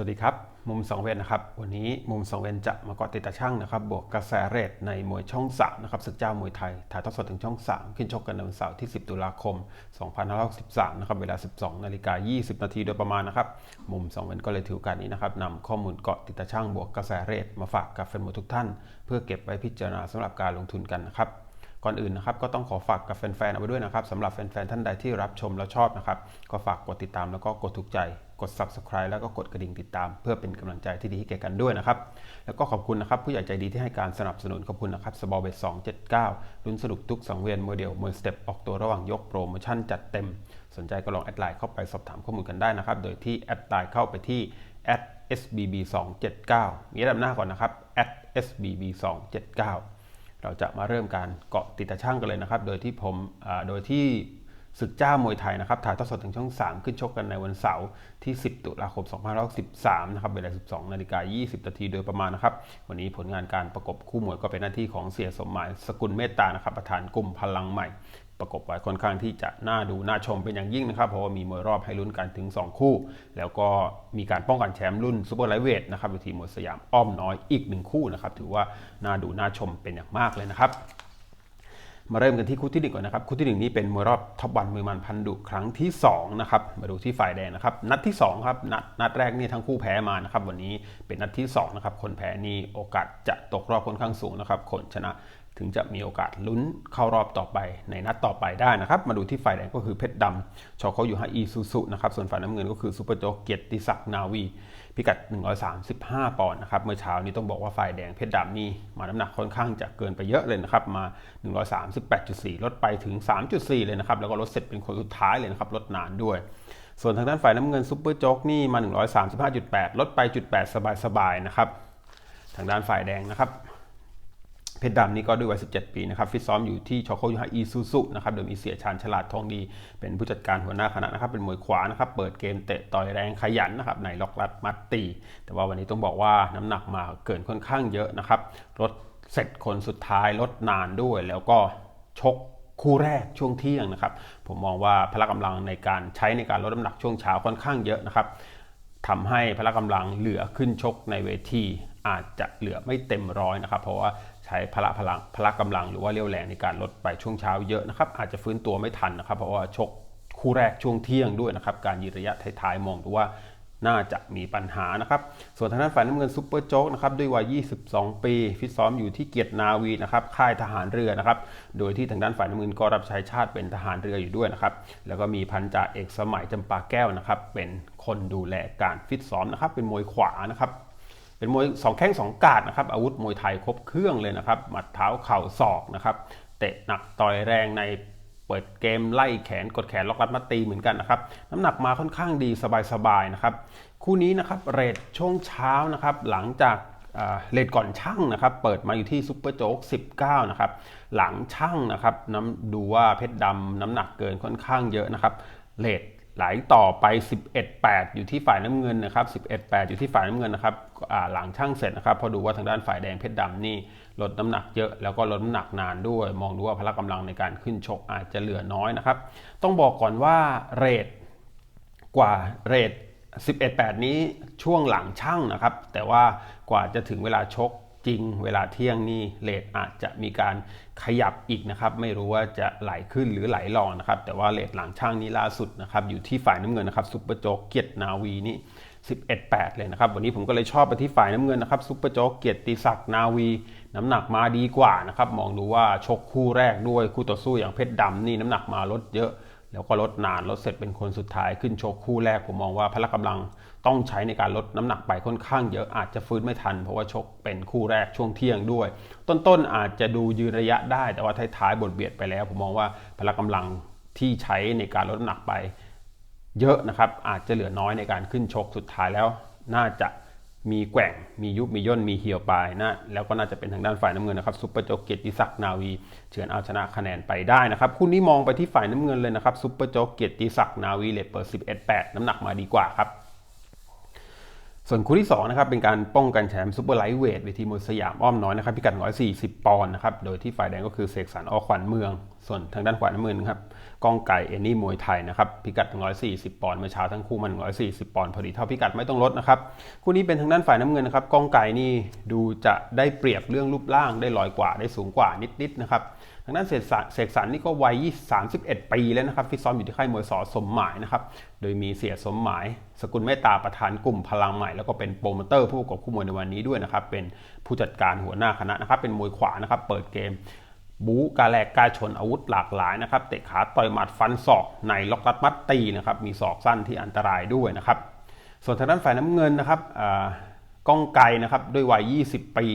วัสดีครับ มุมสองเวนนะครับ วันนี้มุมสองเวนจะมาเกาะติดตาช่างนะครับบวกกระแสเรทในมวยช่องสามนะครับศึกเจ้ามวยไทย ถ่ายทอดสดถึงช่อง 3 ขึ้นชกกันในวันเสาร์ที่ 10 ตุลาคม 2563นะครับเวลา 12 นาฬิกา 20 นาทีโดยประมาณนะครับ มุมสองเวนก็เลยถือกาสนี้นะครับนำข้อมูลเกาะติดตาช่างบวกกระแสเรทมาฝากกับแฟนมวยทุกท่าน เพื่อเก็บไว้พิจารณาสำหรับการลงทุนกันนะครับ ก่อนอื่นนะครับก็ต้องขอฝากกับแฟนๆเอาไว้ด้วยนะครับสำหรับแฟนๆท่านใดที่รับชมแล้วชอบนะครับก็ฝากกดติดตามแล้วก็กดถูกใจกด subscribe แล้วก็กดกระดิ่งติดตาม เพื่อเป็นกำลังใจที่ดีให้แก่กันด้วยนะครับ แล้วก็ขอบคุณนะครับ ผู้ใหญ่ใจดีที่ให้การสนับสนุนขอบคุณนะครับสบอเบส279ลุ้นสนุกทุกสังเวียนโมเดลมวยสเต็ปออกตัวระหว่างยกโปรโมชั่นจัดเต็ม สนใจก็ลองแอดไลน์เข้าไปสอบถามข้อมูลกันได้นะครับ โดยที่แอดไลน์เข้าไปที่ @sbb 279มีระดับหน้าก่อนนะครับ @sbb 279 เราจะมาเริ่มการเกาะติดตาช่างกันเลยนะครับ โดยที่ผมโดยที่ศึกเจ้ามวยไทยนะครับถ่ายทอดสดทางช่อง 3 ขึ้นชกกันในวันเสาร์ที่ 10 ตุลาคม 2513 นะครับ เวลา 12 นาฬิกา 20 นาทีโดยประมาณนะครับ วันนี้ผลงานการประกบคู่มวยก็เป็นหน้าที่ของเสียสมหมายสกุลเมตตานะครับ ประธานกลุ่มพลังใหม่ ประกบไว้ค่อนข้างที่จะน่าดูน่าชมเป็นอย่างยิ่งนะครับ เพราะว่ามีมวยรอบให้ลุ้นกันถึง 2 คู่ แล้วก็มีการป้องกันแชมป์รุ่นซูเปอร์ไลท์เวทนะครับเวทีมวยสยามอ้อมน้อยอีกหนึ่งคู่นะครับถือว่าน่าดูน่าชมเป็นอย่างมากเลยนะครับมาเริ่มกันที่คู่ที่หนึ่งก่อนนะครับคู่ที่หนึ่งนี้เป็นมวยรอบท็อปวันมือมันพันดุครั้งที่2นะครับมาดูที่ฝ่ายแดงนะครับนัดที่2ครับนัดนัดแรกนี่ทั้งคู่แพ้มานะครับวันนี้เป็นนัดที่2นะครับคนแพ้นี่โอกาสจะตกรอบค่อนข้างสูงนะครับคนชนะ ถึงจะมีโอกาสลุ้นเข้ารอบต่อไปในนัดต่อไปได้นะครับ มาดูที่ฝ่ายแดงก็คือเพชรดำชอเขาอยู่ฮาอีซูซุนะครับส่วนฝ่ายน้ำเงินก็คือซูเปอร์โจกเกียรติศักดิ์นาวี พิกัด 135 ปอนด์นะครับเมื่อเช้านี้ต้องบอกว่าฝ่ายแดงเพชรดำนี่มาน้ำหนักค่อนข้างจะเกินไปเยอะเลยนะครับมา 138.4 ลดไปถึง 3.4 เลยนะครับแล้วก็ลดเสร็จเป็นคนสุดท้ายเลยนะครับลดนานด้วยส่วนทางด้านฝ่ายน้ำเงินซุปเปอร์โจ๊กนี่มา 135.8 ลดไปจุด8สบายๆนะครับ ทางด้านฝ่ายแดงนะครับ เพชรดำนี่ก็ด้วยวัย 17 ปีนะครับฟิตซ้อมอยู่ที่ชอโคยูฮาอีซูซุนะครับโดยมีเสียชาญฉลาดทองดี เป็นผู้จัดการหัวหน้าคณะนะครับเป็นมวยขวานะครับเปิดเกมเตะต่อยแรงขยันนะครับในล็อกรัดมัดตี แต่ว่าวันนี้ต้องบอกว่าน้ำหนักมาเกินค่อนข้างเยอะนะครับลดเสร็จคนสุดท้ายลดนานด้วย แล้วก็ชกคู่แรกช่วงเที่ยงนะครับผมมองว่าพละกำลังในการใช้ในการลดน้ำหนักช่วงเช้าค่อนข้างเยอะนะครับทำให้พละกำลังเหลือขึ้นชกในเวที อาจจะเหลือไม่เต็มร้อยนะครับเพราะว่าใช้พละพลังพละกำลังหรือว่าเรี่ยวแรงในการลดไปช่วงเช้าเยอะนะครับอาจจะฟื้นตัวไม่ทันนะครับ เพราะว่าชกคู่แรกช่วงเที่ยงด้วยนะครับการยืนระยะท้ายๆมองดูว่าน่าจะมีปัญหานะครับ ส่วนทางด้านฝ่ายน้ำเงินซุปเปอร์โจ๊กนะครับด้วยวัย 22 ปีฟิตซ้อมอยู่ที่เกียรตินาวีนะครับค่ายทหารเรือนะครับ โดยที่ทางด้านฝ่ายน้ำเงินก็รับใช้ชาติเป็นทหารเรืออยู่ด้วยนะครับ แล้วก็มีพันจ่าเอกสมัยจำปาแก้วนะครับ เป็นคนดูแลการฟิตซ้อมนะครับ เป็นมวยขวานะครับ เป็นมวยสองแข้งสองกาดนะครับอาวุธมวยไทยครบเครื่องเลยนะครับหมัดเท้าเข่าศอกนะครับเตะหนักต่อยแรงในเปิดเกมไล่แขนกดแขนล็อกรัดมาตีเหมือนกันนะครับน้ำหนักมาค่อนข้างดีสบายๆนะครับคู่นี้นะครับเรทช่วงเช้านะครับหลังจากเลทก่อนช่างนะครับ เปิดมาอยู่ที่ซุปเปอร์โจ๊ก 19 นะครับ หลังช่างนะครับน้ำดูว่าเพชรดำน้ำหนักเกินค่อนข้างเยอะนะครับเลท ไหลต่อไป 11-8 อยู่ที่ฝ่ายน้ำเงินนะครับ11-8 อยู่ที่ฝ่ายน้ำเงินนะครับหลังช่างเสร็จนะครับพอดูว่าทางด้านฝ่ายแดงเพชรดำนี่ลดน้ำหนักเยอะแล้วก็ลดน้ำหนักนานด้วย มองดูว่าพละกำลังในการขึ้นชกอาจจะเหลือน้อยนะครับ ต้องบอกก่อนว่าเรทกว่าเรท11-8 นี้ช่วงหลังช่างนะครับ แต่ว่ากว่าจะถึงเวลาชกจริงเวลาเที่ยงนี่เลทอาจจะมีการ ขยับอีกนะครับไม่รู้ว่าจะไหลขึ้นหรือไหลลงนะครับแต่ว่าเลทหลังช่างนี้ล่าสุดนะครับอยู่ที่ฝ่ายน้ำเงินนะครับซุปเปอร์โจ๊กเกียรตินาวีนี่11-8 เลยนะครับ วันนี้ผมก็เลยชอบไปที่ฝ่ายน้ำเงินนะครับซุปเปอร์โจ๊กเกียรติศักดิ์นาวี น้ำหนักมาดีกว่านะครับมองดูว่าชกคู่แรกด้วยคู่ต่อสู้อย่างเพชรดำนี่น้ำหนักมาลดเยอะ แล้วก็ลดนานลดเสร็จเป็นคนสุดท้ายขึ้นชกคู่แรกผมมองว่าพละกำลัง ต้องใช้ในการลดน้ำหนักไปค่อนข้างเยอะอาจจะฟื้นไม่ทัน เพราะว่าชกเป็นคู่แรกช่วงเที่ยงด้วย ต้นๆอาจจะดูยืนระยะได้แต่ว่าท้ายๆบทเบียดไปแล้ว ผมมองว่าพละกำลังที่ใช้ในการลดน้ำหนักไป เยอะนะครับอาจจะเหลือน้อยในการขึ้นชกสุดท้ายแล้ว น่าจะมีแกว่ง มียุบ มีย่น มีเหี่ยวปลายนะแล้วก็น่าจะเป็นทางด้านฝ่ายน้ำเงินนะครับซุปเปอร์โจกเกียรติศักดิ์นาวีเฉือนเอาชนะคะแนนไปได้นะครับคู่นี้มองไปที่ฝ่ายน้ำเงินเลยนะครับซุปเปอร์โจกเกียรติศักดิ์นาวีเลทเปิด11-8 น้ำหนักมาดีกว่าครับ ส่วนคู่ที่2นะครับเป็นการป้องกันแชมป์ซูเปอร์ไลท์เวทเวทีมวยสยามอ้อมน้อยนะครับพิกัด 140 ปอนด์นะครับโดยที่ฝ่ายแดงก็คือเสกสรรอขวัญเมือง ส่วนทางด้านขวาน้ำมือนะครับก้องไก่เอนนี่มวยไทยนะครับพิกัด 140 ปอนด์เมื่อเช้าทั้งคู่มัน 140 ปอนด์พอดีเท่าพิกัดไม่ต้องลดนะครับคู่นี้เป็นทางด้านฝ่ายน้ำเงินนะครับก้องไก่นี่ดูจะได้เปรียบเรื่องรูปร่างได้ลอยกว่าได้สูงกว่านิดๆนะครับ ทางด้านเสกสรรเสกสรรนี่ก็วัย31 ปีแล้วนะครับฟิตซ้อมอยู่ที่ค่ายมวยสอสมหมายนะครับโดยมีเสียสมหมาย สกุลเมตตาประธานกลุ่มพลังใหม่ แล้วก็เป็นโปรโมเตอร์ผู้ประกอบคู่มวยในวันนี้ด้วยนะครับเป็นผู้จัดการหัวหน้าคณะนะครับเป็นมวยขวานะครับเปิดเกมบู๊กาแลกกาชนอาวุธหลากหลายนะครับเตะขาต่อยหมัดฟันศอกในล็อกรัดมัดตีนะครับมีศอกสั้นที่อันตรายด้วยนะครับส่วนทางด้านฝ่ายน้ำเงินนะครับก้องไกนะครับด้วยวัย 20 ปี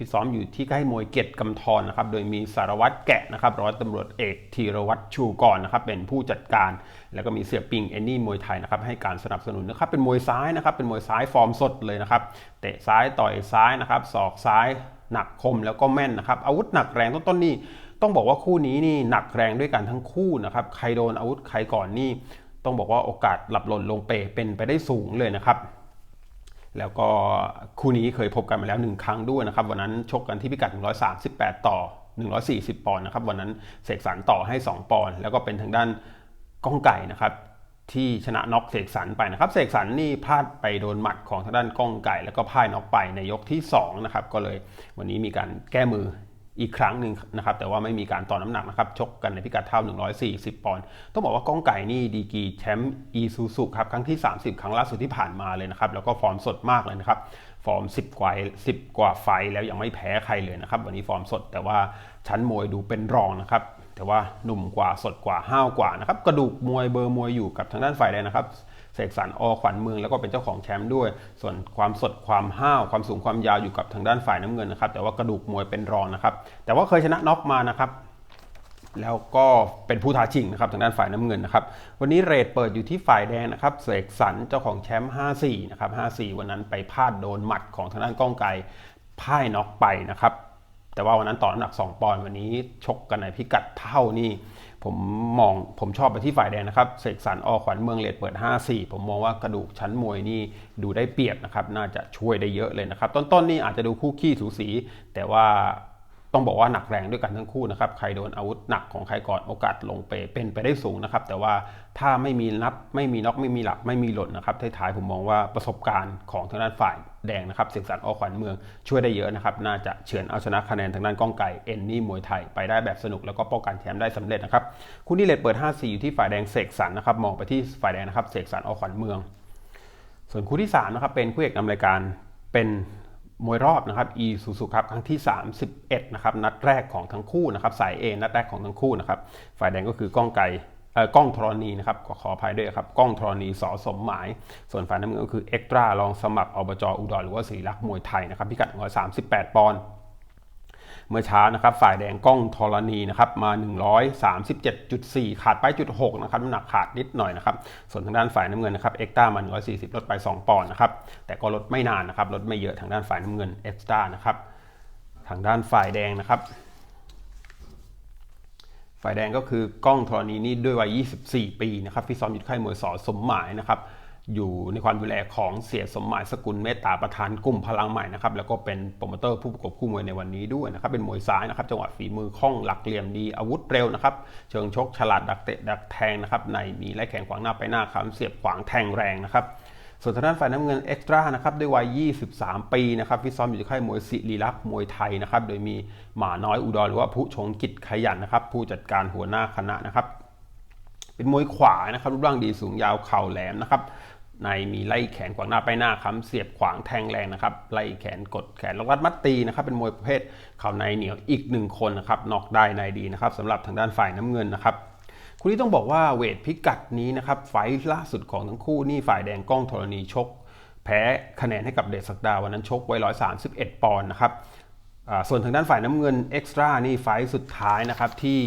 ฟิตซ้อมอยู่ที่ค่ายมวยเกียรติกำธรนะครับ โดยมีสารวัตรแกะนะครับร้อยตำรวจเอกธีรวัตรชูกรนะครับ เป็นผู้จัดการ แล้วก็มีเสียปิงเอนนี่มวยไทยนะครับให้การสนับสนุนนะครับ เป็นมวยซ้ายนะครับ เป็นมวยซ้ายฟอร์มสดเลยนะครับ เตะซ้ายต่อยซ้ายนะครับ ศอกซ้ายหนักคมแล้วก็แม่นนะครับ อาวุธหนักแรงต้นๆนี่ต้องบอกว่าคู่นี้นี่หนักแรงด้วยกันทั้งคู่นะครับ ใครโดนอาวุธใครก่อนนี่ต้องบอกว่าโอกาสหลับหล่นลงเปเป็นไปได้สูงเลยนะครับ แล้วก็คู่นี้เคยพบกันมาแล้ว 1 ครั้งด้วยนะครับ วันนั้นชกกันที่พิกัด 138 ต่อ 140 ปอนด์นะครับ วันนั้นเสกสรรต่อให้ 2 ปอนด์แล้วก็เป็นทางด้านก้องไก่นะครับที่ชนะน็อกเสกสรรไปนะครับเสกสรรนี่พลาดไปโดนหมัดของทางด้านก้องไก่ แล้วก็พ่ายน็อกไปในยกที่2นะครับก็เลยวันนี้มีการแก้มือ อีกครั้งหนึ่งนะครับแต่ว่าไม่มีการต่อน้ำหนักนะครับชกกันในพิกัดเท่า 140 ปอนด์ต้องบอกว่าก้องไก่นี่ดีกีแชมป์อีซูซุครับครั้งที่ 30 ครั้งล่าสุดที่ผ่านมาเลยนะครับแล้วก็ฟอร์มสดมากเลยนะครับฟอร์ม 10 กว่า 10 กว่าไฟแล้วยังไม่แพ้ใครเลยนะครับวันนี้ฟอร์มสดแต่ว่าชั้นมวยดูเป็นรองนะครับแต่ว่าหนุ่มกว่าสดกว่าห้าวกว่านะครับกระดูกมวยเบอร์มวยอยู่กับทางด้านฝ่ายแดงนะครับ สกสรรอขวัญเมืองแล้วก็เป็นเจ้าของแชมป์ด้วย ส่วนความสดความห้าวความสูงความยาวอยู่กับทางด้านฝ่ายน้ำเงินนะครับ แต่ว่ากระดูกมวยเป็นรองนะครับ แต่ว่าเคยชนะน็อกมานะครับแล้วก็เป็นผู้ท้าชิงนะครับทางด้านฝ่ายน้ำเงินนะครับ วันนี้เรทเปิดอยู่ที่ฝ่ายแดงนะครับเสกสรรเจ้าของแชมป์5-4นะครับ5-4 วันนั้นไปพลาดโดนหมัดของทางด้านก้องไกพ่ายน็อกไปนะครับ แต่ว่าวันนั้นต่อน้ำหนัก 2 ปอนด์วันนี้ชกกันในพิกัดเท่านี่ ผมมองผมชอบไปที่ฝ่ายแดงนะครับ เสกสรรอขวัญเมืองเลดเปิด 5-4 ผมมองว่ากระดูกชั้นมวยนี่ดูได้เปรียบนะครับ น่าจะช่วยได้เยอะเลยนะครับ ต้นๆนี่อาจจะดูคู่ขี้สูสี แต่ว่า ต้องบอกว่าหนักแรงด้วยกันทั้งคู่นะครับใครโดนอาวุธหนักของใครก่อนโอกาสลงเปเป็นไปได้สูงนะครับ แต่ว่าถ้าไม่มีนับไม่มีน็อกไม่มีหลับไม่มีหล่นนะครับท้ายๆผมมองว่าประสบการณ์ของทางด้านฝ่ายแดงนะครับเสียงสันออขวัญเมืองช่วยได้เยอะนะครับ น่าจะเฉือนเอาชนะคะแนนทางด้านก้องไก่เอนนี่มวยไทยไปได้แบบสนุกแล้วก็ป้องกันแชมป์ได้สำเร็จนะครับคู่นี้เลดเปิด 5-4 อยู่ที่ฝ่ายแดงเสกสรรนะครับมองไปที่ฝ่ายแดงนะครับเสกสรรออขวัญเมือง ส่วนคู่ที่3นะครับเป็นคู่เอกนำรายการเป็น มวยรอบนะครับอีซูซูครับครั้งที่ 31นะครับนัดแรกของทั้งคู่นะครับสายเอนัดแรกของทั้งคู่นะครับฝ่ายแดงก็คือก้องไก่กล้องธรณีนะครับขอขออภัยด้วยครับกล้องธรณีสอสมหมาย ส่วนฝ่ายน้ำเงินก็คือเอ็กตร้ารองสมัครอบจอุดรหรือว่าศรีรักมวยไทยนะครับพิกัด138 ปอนด์ เมื่อเช้านะครับฝ่ายแดงกล้องธรณีนะครับมา 137.4 ขาดไปจุด6นะครับน้ำหนักขาดนิดหน่อยนะครับส่วนทางด้านฝ่ายน้ำเงินนะครับเอ็กต้ามา140 ลดไป 2 ปอนด์นะครับแต่ก็ลดไม่นานนะครับลดไม่เยอะทางด้านฝ่ายน้ำเงินเอ็กต้านะครับทางด้านฝ่ายแดงนะครับฝ่ายแดงก็คือกล้องธรณีนี่ด้วยวัย 24 ปีนะครับที่ซ้อมอยู่ค่ายมวยสอสมหมายนะครับ อยู่ในความดูแลของเสียสมหมายสกุลเมตตาประธานกลุ่มพลังใหม่นะครับแล้วก็เป็นโปรโมเตอร์ผู้ประกบคู่มวยในวันนี้ด้วยนะครับเป็นมวยซ้ายนะครับจังหวะฝีมือคล่องหลักเหลี่ยมดีอาวุธเร็วนะครับเชิงชกฉลาดดักเตะดักแทงนะครับในมีไล่แข่งขวางหน้าไปหน้าขำเสียบขวางแทงแรงนะครับส่วนทางด้านฝ่ายน้ำเงินเอ็กซ์ตร้านะครับด้วยวัย 23 ปีนะครับฟิตซ้อมอยู่ที่ค่ายมวยศิริลักษ์มวยไทยนะครับโดยมีหมาน้อยอุดรหรือว่าผู้ชงกิจขยันนะครับผู้จัดการหัวหน้าคณะนะครับ เป็นมวยขวานะครับรูปร่างดีสูงยาวเข่าแหลมนะครับในมีไล่แขนขวางหน้าไปหน้าค้ำเสียบขวางแทงแรงนะครับไล่แขนกดแขนล็อกรัดมัดตีนะครับเป็นมวยประเภทเข่าในเหนียวอีกหนึ่งคนนะครับนอกได้ในดีนะครับสำหรับทางด้านฝ่ายน้ำเงินนะครับคู่นี้ต้องบอกว่าเวทพิกัดนี้นะครับไฟล่าสุดของทั้งคู่นี่ฝ่ายแดงกล้องธรณีชก แพ้คะแนนให้กับเดชศักดาวันนั้นชกไว้ 131 ปอนด์นะครับส่วนทางด้านฝ่ายน้ำเงินเอ็กซ์ตร้านี่ไฟสุดท้ายนะครับที่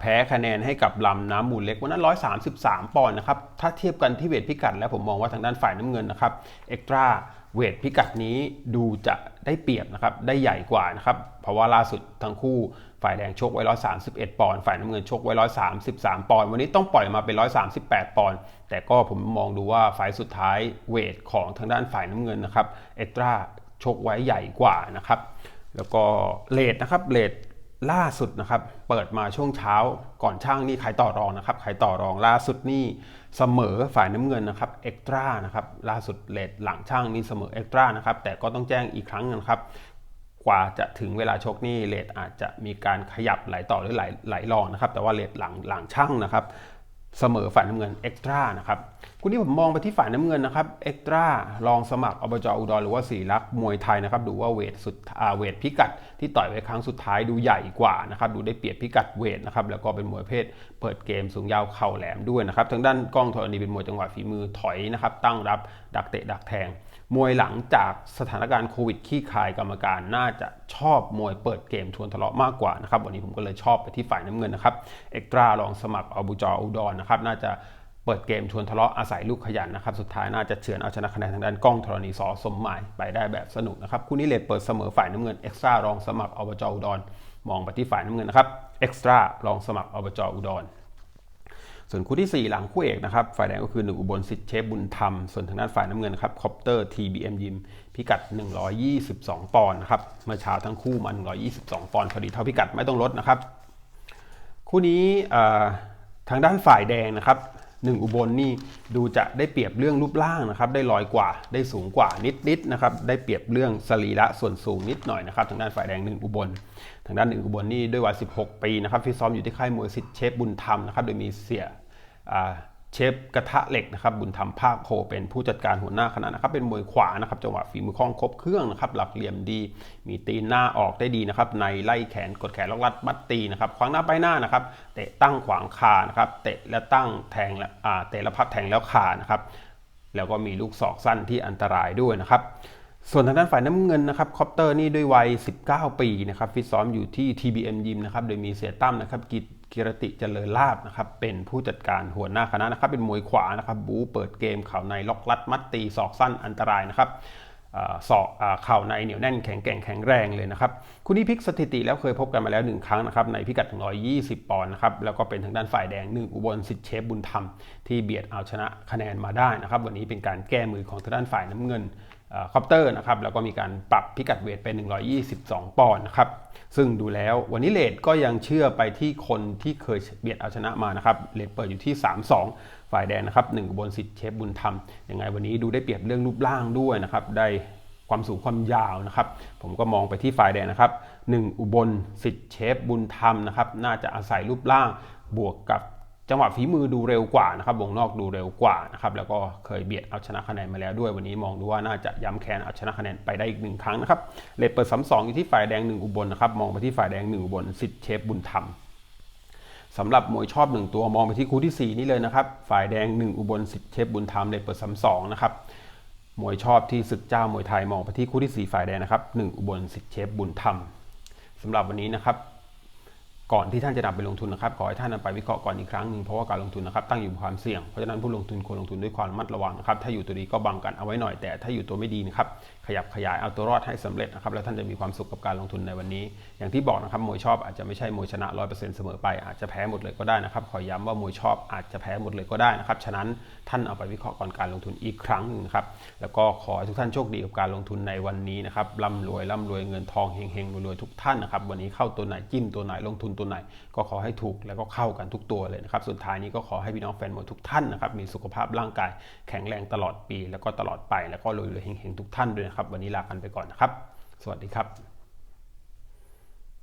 แพ้คะแนนให้กับลำน้ำมูลเล็กวันนั้น 133 ปอนด์นะครับ ถ้าเทียบกันที่เวทพิกัดแล้วผมมองว่าทางด้านฝ่ายน้ำเงินนะครับเอ็กซ์ตร้าเวทพิกัดนี้ดูจะได้เปรียบนะครับได้ใหญ่กว่านะครับเพราะว่าล่าสุดทั้งคู่ฝ่ายแดงชกไว้ 131 ปอนด์ฝ่ายน้ำเงินชกไว้ 133 ปอนด์วันนี้ต้องปล่อยมาเป็น 138 ปอนด์แต่ก็ผมมองดูว่าไฟล์สุดท้ายเวทของทางด้านฝ่ายน้ำเงินนะครับเอ็กตร้าชกไว้ใหญ่กว่านะครับแล้วก็เลทนะครับเลท ล่าสุดนะครับ เปิดมาช่วงเช้าก่อนช่างนี่ขายต่อรองนะครับขายต่อรองล่าสุดนี่เสมอฝ่ายน้ำเงินนะครับเอ็กตร้านะครับล่าสุดเลทหลังช่างนี่เสมอเอ็กตร้านะครับแต่ก็ต้องแจ้งอีกครั้งนะครับกว่าจะถึงเวลาชกนี่เลทอาจจะมีการขยับไหลต่อหรือไหลไหลรองนะครับแต่ว่าเลทหลังหลังช่างนะครับ เสมอฝ่ายน้ำเงินเอ็กตร้านะครับคุณที่ผมมองไปที่ฝ่ายน้ำเงินนะครับเอ็กตร้าลองสมัครอบจอุดรหรือว่าสีลักษ์มวยไทยนะครับดูว่าเวทสุดอาเวทพิกัด ที่ต่อยไว้ครั้งสุดท้ายดูใหญ่กว่านะครับดูได้เปรียบพิกัดเวทนะครับแล้วก็เป็นมวยเพศ เปิดเกมสูงยาวเข่าแหลมด้วยนะครับทางด้านกล้องธรณีเป็นมวยจังหวะฝีมือถอยนะครับตั้งรับดักเตะดักแทง มวยหลังจากสถานการณ์โควิดขี้คายกรรมการน่าจะชอบมวยเปิดเกมทวนทะเลาะมากกว่านะครับวันนี้ผมก็เลยชอบไปที่ฝ่ายน้ำเงินนะครับเอกตราลองสมัครอบูจออุดรนะครับน่าจะเปิดเกมชวนทะเลาะอาศัยลูกขยันนะครับสุดท้ายน่าจะเฉือนเอาชนะคะแนนทางด้านกล้องธรณีสอสมหมายไปได้แบบสนุกนะครับคู่นี้เลดเปิดเสมอฝ่ายน้ำเงินเอ็กซ์ตร้ารองสมัครอบจอุดรมองไปที่ฝ่ายน้ำเงินนะครับเอ็กซ์ตร้ารองสมัครอบจอุดร ส่วนคู่ที่ 4 หลังคู่เอกนะครับฝ่ายแดงก็คือหนึ่งอุบลสิทธิ์เชฟบุญธรรม ส่วนทางด้านฝ่ายน้ำเงินครับคอปเตอร์ TBM ยิมพิกัด 122 ปอนด์นะครับเมื่อเช้าทั้งคู่มา122 ปอนด์พอดีเท่าพิกัดไม่ต้องลดนะครับ คู่นี้ทางด้านฝ่ายแดงนะครับหนึ่งอุบลนี่ดูจะได้เปรียบเรื่องรูปร่างนะครับ ได้ลอยกว่าได้สูงกว่านิดๆนะครับได้เปรียบเรื่องสรีระส่วนสูงนิดหน่อยนะครับทางด้านฝ่ายแดงหนึ่งอุบล ทางด้านหนึ่งอุบลนี่ด้วยวัย 16 ปีนะครับฟิตซ้อมอยู่ที่ค่ายมวยสิทธิ์เชฟบุญธรรมนะครับโดยมีเสียเชฟกระทะเหล็กนะครับบุญธรรมภาคโคเป็นผู้จัดการหัวหน้าคณะนะครับเป็นมวยขวานะครับจังหวะฝีมือคล่องครบเครื่องนะครับหลักเหลี่ยมดี มีตีนหน้าออกได้ดีนะครับในไล่แขนกดแขนล็อกลัดบัดตีนะครับขวางหน้าไปหน้านะครับเตะตั้งขวางคานะครับเตะและตั้งแทงและเตะและพักแทงแล้วคานะครับแล้วก็มีลูกศอกสั้นที่อันตรายด้วยนะครับ ส่วนทางด้านฝ่ายน้ำเงินนะครับคอปเตอร์นี่ด้วยวัย 19 ปีนะครับฟิตซ้อมอยู่ที่ TBM ยิมนะครับโดยมีเสียตั้มนะครับกิจกิรติเจริญลาบนะครับเป็นผู้จัดการหัวหน้าคณะนะครับเป็นมวยขวานะครับบูเปิดเกมเข่าในล็อกลัดมัดตีศอกสั้นอันตรายนะครับศอกเข่าในเหนียวแน่นแข็งแกร่งแข็งแรงเลยนะครับคู่นี้พลิกสถิติแล้วเคยพบกันมาแล้ว 1 ครั้งนะครับในพิกัด 120 ปอนด์นะครับแล้วก็เป็นทางด้านฝ่ายแดง 1 อุบลสิทธิเชฟบุญธรรมที่เบียดเอาชนะคะแนนมาได้นะครับวันนี้เป็นการแก้มือของทางด้านฝ่ายน้ำเงิน คอปเตอร์นะครับแล้วก็มีการปรับพิกัดเวทเป็น 122 ปอนด์นะครับซึ่งดูแล้ววันนี้เลดก็ยังเชื่อไปที่คนที่เคยเบียดเอาชนะมานะครับเลดเปิดอยู่ที่ 3-2 ฝ่ายแดงนะครับ1อุบลสิทธิ์เชฟบุญธรรมยังไงวันนี้ดูได้เปรียบเรื่องรูปร่างด้วยนะครับได้ความสูงความยาวนะครับ ผมก็มองไปที่ฝ่ายแดงนะครับ 1 อุบลสิทธิ์เชฟบุญธรรมนะครับน่าจะอาศัยรูปร่างบวกกับ จังหวะฝีมือดูเร็วกว่านะครับวงนอกดูเร็วกว่านะครับแล้วก็เคยเบียดเอาชนะคะแนนมาแล้วด้วยวันนี้มองดูว่าน่าจะย้ำแค้นเอาชนะคะแนนไปได้อีกหนึ่งครั้งนะครับเลดเปิดสามสองอยู่ที่ฝ่ายแดงหนึ่งอุบลนะครับมองไปที่ฝ่ายแดงหนึ่งอุบลสิทธิเชฟบุญธรรมสำหรับมวยชอบหนึ่งตัวมองไปที่คู่ที่ 4 นี่เลยนะครับฝ่ายแดง 1 อุบลสิทธิเชฟบุญธรรมเลดเปิดสามสองนะครับมวยชอบที่ศึกเจ้ามวยไทยมองไปที่คู่ที่ 4 ฝ่ายแดงนะครับ1อุบลสิทธิเชฟบุญธรรมสำหรับวันนี้นะครับ ก่อนที่ท่านจะนำไปลงทุนนะครับขอให้ท่านนำไปวิเคราะห์ก่อนอีกครั้งหนึ่งเพราะว่าการลงทุนนะครับตั้งอยู่บนความเสี่ยงเพราะฉะนั้นผู้ลงทุนควรลงทุนด้วยความระมัดระวังนะครับถ้าอยู่ตัวดีก็บังกันเอาไว้หน่อยแต่ถ้าอยู่ตัวไม่ดีนะครับขยับขยายเอาตัวรอดให้สำเร็จนะครับแล้วท่านจะมีความสุขกับการลงทุนในวันนี้ อย่างที่บอกนะครับมวยชอบอาจจะไม่ใช่มวยชนะร้อยเปอร์เซ็นต์เสมอไปอาจจะแพ้หมดเลยก็ได้นะครับขอย้ำว่ามวยชอบอาจจะแพ้หมดเลยก็ได้นะครับฉะนั้นท่านเอาไปวิเคราะห์ก่อนการลงทุนอีกครั้งนึงครับแล้วก็ขอให้ทุกท่านโชคดีกับการลงทุนในวันนี้นะครับร่ำรวยร่ำรวยเงินทองเฮงๆรวยๆทุกท่านนะครับวันนี้เข้าตัวไหนจิ้มตัวไหนลงทุนตัวไหน ก็ขอให้ถูกแล้วก็เข้ากันทุกตัวเลยนะครับ สุดท้ายนี้ก็ขอให้พี่น้องแฟนมวยทุกท่านนะครับ มีสุขภาพร่างกายแข็งแรงตลอดปี แล้วก็ตลอดไป แล้วก็รวยๆเฮงๆทุกท่านด้วยนะครับ วันนี้ลากันไปก่อนนะครับ สวัสดีครับ